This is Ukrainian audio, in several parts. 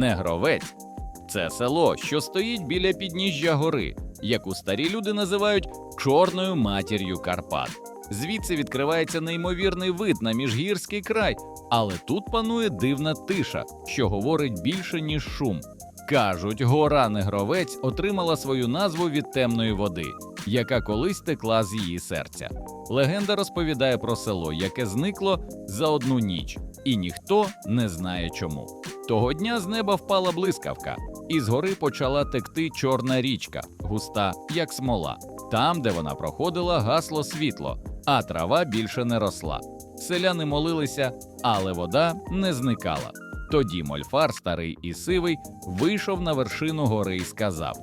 Негровець це село, що стоїть біля підніжжя гори, яку старі люди називають чорною матір'ю Карпат. Звідси відкривається неймовірний вид на міжгірський край, але тут панує дивна тиша, що говорить більше, ніж шум. Кажуть, гора Негровець отримала свою назву від темної води, яка колись текла з її серця. Легенда розповідає про село, яке зникло за одну ніч, і ніхто не знає чому. Того дня з неба впала блискавка, і з гори почала текти чорна річка, густа, як смола. Там, де вона проходила, гасло світло, а трава більше не росла. Селяни молилися, але вода не зникала. Тоді мольфар, старий і сивий, вийшов на вершину гори і сказав: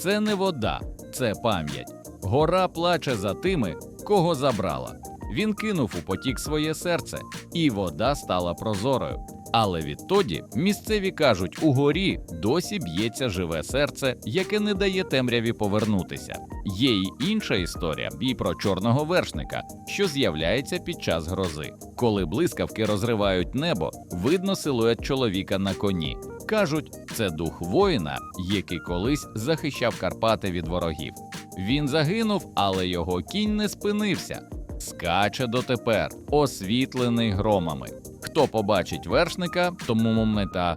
Це не вода, це пам'ять. Гора плаче за тими, кого забрала. Він кинув у потік своє серце, і вода стала прозорою. Але відтоді місцеві кажуть, у горі досі б'ється живе серце, яке не дає темряві повернутися. Є й інша історія і про чорного вершника, що з'являється під час грози. Коли блискавки розривають небо, видно силует чоловіка на коні. Кажуть, це дух воїна, який колись захищав Карпати від ворогів. Він загинув, але його кінь не спинився. Скаче дотепер, освітлений громами. Хто побачить вершника, тому момента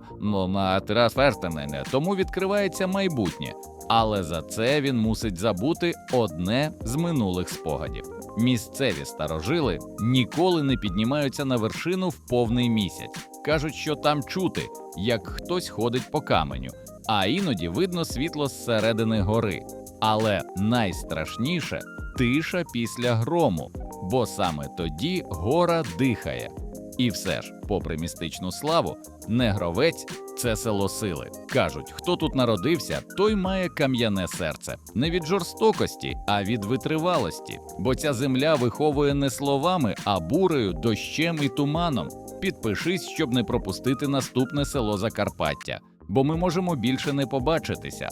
трансферстене, тому відкривається майбутнє. Але за це він мусить забути одне з минулих спогадів. Місцеві старожили ніколи не піднімаються на вершину в повний місяць. кажуть, що там чути, як хтось ходить по каменю, а іноді видно світло зсередини гори. Але найстрашніше тиша після грому, бо саме тоді гора дихає. І все ж, попри містичну славу, негровець це село сили. Кажуть, хто тут народився, той має кам'яне серце. Не від жорстокості, а від витривалості. Бо ця земля виховує не словами, а бурею, дощем і туманом. Підпишись, щоб не пропустити наступне село Закарпаття, бо ми можемо більше не побачитися.